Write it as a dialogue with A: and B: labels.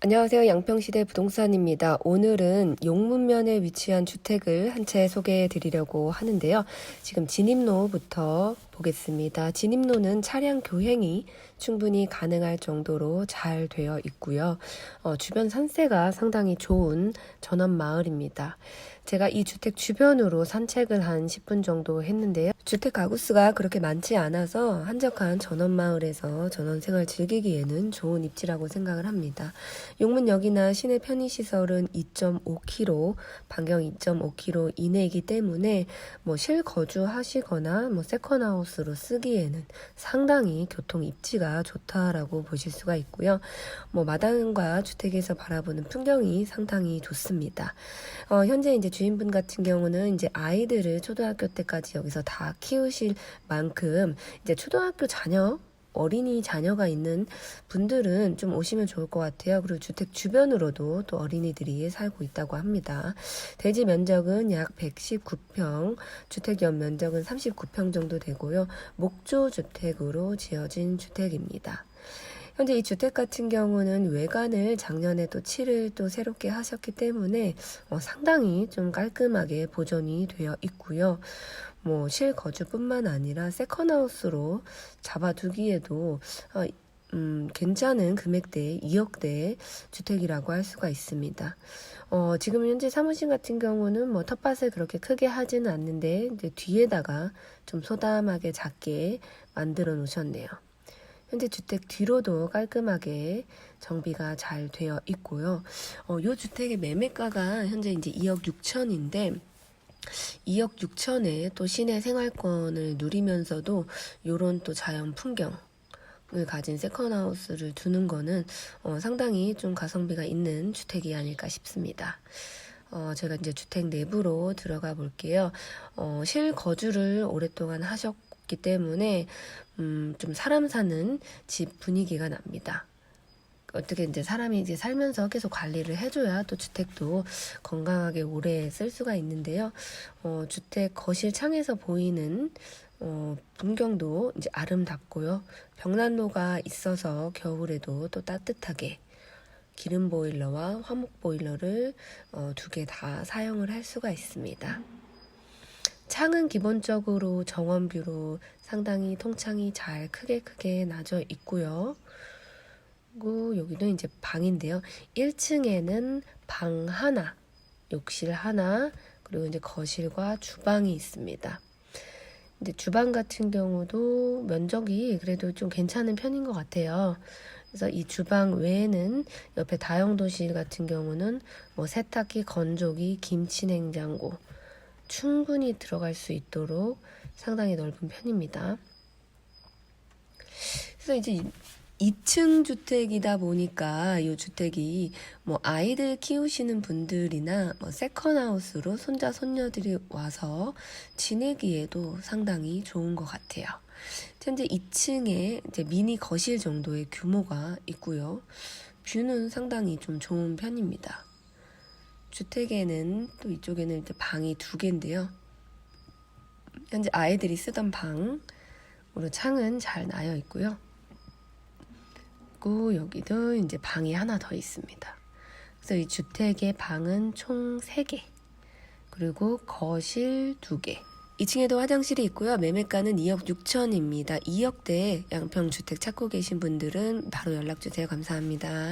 A: 안녕하세요. 양평시대 부동산입니다. 오늘은 용문면에 위치한 주택을 한 채 소개해 드리려고 하는데요. 지금 진입로부터 보겠습니다. 진입로는 차량 교행이 충분히 가능할 정도로 잘 되어 있고요. 어, 주변 산세가 상당히 좋은 전원 마을입니다. 제가 이 주택 주변으로 산책을 한 10분 정도 했는데요. 주택 가구수가 그렇게 많지 않아서 한적한 전원 마을에서 전원 생활 즐기기에는 좋은 입지라고 생각을 합니다. 용문역이나 시내 편의시설은 2.5km, 반경 2.5km 이내이기 때문에 뭐 실거주 하시거나 뭐 세컨하우스 로 쓰기에는 상당히 교통 입지가 좋다라고 보실 수가 있고요. 뭐 마당과 주택에서 바라보는 풍경이 상당히 좋습니다. 어, 현재 이제 주인분 같은 경우는 이제 아이들을 초등학교 때까지 여기서 다 키우실 만큼 이제 초등학교 자녀 어린이 자녀가 있는 분들은 좀 오시면 좋을 것 같아요. 그리고 주택 주변으로도 또 어린이들이 살고 있다고 합니다. 대지 면적은 약 119평, 주택 연 면적은 39평 정도 되고요. 목조 주택으로 지어진 주택입니다. 현재 이 주택 같은 경우는 외관을 작년에 또 칠을 또 새롭게 하셨기 때문에 어, 상당히 좀 깔끔하게 보존이 되어 있고요. 뭐 실거주뿐만 아니라 세컨하우스로 잡아두기에도 어, 음, 괜찮은 금액대 2억대 주택이라고 할 수가 있습니다. 어, 지금 현재 사무실 같은 경우는 뭐 텃밭을 그렇게 크게 하지는 않는데 뒤에다가 좀 소담하게 작게 만들어 놓으셨네요. 현재 주택 뒤로도 깔끔하게 정비가 잘 되어 있고요. 어, 요 주택의 매매가가 현재 이제 2억 6천인데 2억 6천에 또 시내 생활권을 누리면서도 요런 또 자연 풍경 을 가진 세컨하우스를 두는 거는 어, 상당히 좀 가성비가 있는 주택이 아닐까 싶습니다. 어, 제가 이제 주택 내부로 들어가 볼게요. 어, 실거주를 오랫동안 하셨 기 때문에 음, 좀 사람 사는 집 분위기가 납니다. 어떻게 이제 사람이 이제 살면서 계속 관리를 해줘야 또 주택도 건강하게 오래 쓸 수가 있는데요. 어, 주택 거실 창에서 보이는 어, 풍경도 이제 아름답고요. 벽난로가 있어서 겨울에도 또 따뜻하게 기름 보일러와 화목 보일러를 어, 두 개 다 사용을 할 수가 있습니다. 창은 기본적으로 정원뷰로 상당히 통창이 잘 크게 크게 나져 있고요. 그리고 여기는 이제 방인데요. 1층에는 방 하나, 욕실 하나, 그리고 이제 거실과 주방이 있습니다. 근데 주방 같은 경우도 면적이 그래도 좀 괜찮은 편인 것 같아요. 그래서 이 주방 외에는 옆에 다용도실 같은 경우는 뭐 세탁기, 건조기, 김치 냉장고 충분히 들어갈 수 있도록 상당히 넓은 편입니다. 그래서 이제 2층 주택이다 보니까 이 주택이 뭐 아이들 키우시는 분들이나 뭐 세컨하우스로 손자 손녀들이 와서 지내기에도 상당히 좋은 것 같아요. 현재 2층에 이제 미니 거실 정도의 규모가 있고요. 뷰는 상당히 좀 좋은 편입니다. 주택에는 또 이쪽에는 이제 방이 두 개인데요. 현재 아이들이 쓰던 방으로 창은 잘 나여 있고요. 그리고 여기도 이제 방이 하나 더 있습니다. 그래서 이 주택의 방은 총 3개. 그리고 거실 2개. 2층에도 화장실이 있고요. 매매가는 2억 6천입니다. 2억대 양평 주택 찾고 계신 분들은 바로 연락 주세요. 감사합니다.